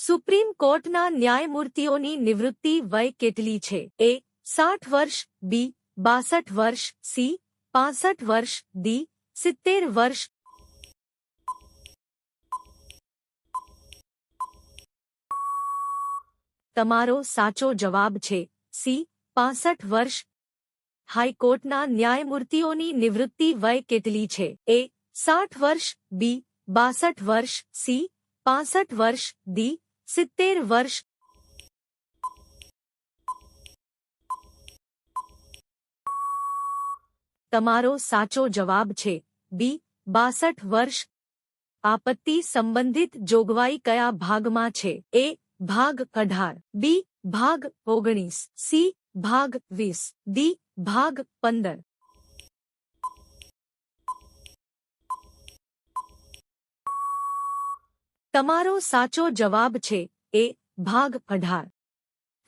Supreme કોર્ટના ન્યાયમૂર્તિઓની નિવૃત્તિ વય કેટલી છે એ સાઠ વર્ષ બી બાસઠ વર્ષ સી પાસઠ વર્ષ ડી સિત્તેર વર્ષ તમારો સાચો જવાબ છે સી પાસઠ વર્ષ હાઈકોર્ટના ન્યાયમૂર્તિઓની નિવૃત્તિ વય કેટલી છે એ સાઠ વર્ષ બી બાસઠ વર્ષ સી પાસઠ વર્ષ ડી સિત્તેર વર્ષ તમારો સાચો જવાબ છે બી બાસઠ વર્ષ આપત્તિ સંબંધિત જોગવાઈ કયા ભાગમાં છે એ ભાગ અઢાર બી ભાગ ઓગણીસ સી ભાગ વીસ ડી ભાગ પંદર તમારો સાચો જવાબ છે, એ ભાગ અઢાર.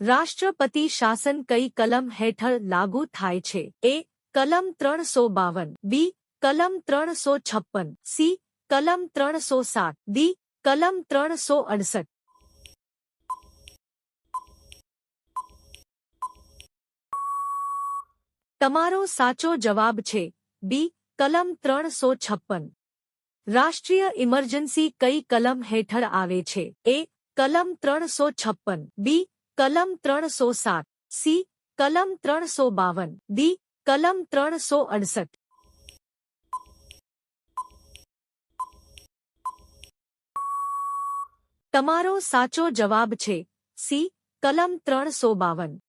રાષ્ટ્રપતિ શાસન કઈ કલમ હેઠળ લાગુ થાય છે? એ કલમ ત્રણસો બાવન, બી કલમ ત્રણસો છપ્પન, સી કલમ ત્રણસો સાત, ડી કલમ ત્રણસો અડસઠ. તમારો સાચો જવાબ છે, બી કલમ ત્રણસો છપ્પન. રાષ્ટ્રીય ઇમરજન્સી કઈ કલમ હેઠળ આવે છે? એ, કલમ ત્રણસો છપ્પન. બી, કલમ ત્રણસો સાત. સી, કલમ ત્રણસો બાવન. ડી, કલમ ત્રણસો અડસઠ. તમારો સાચો જવાબ છે સી, કલમ ત્રણસો બાવન.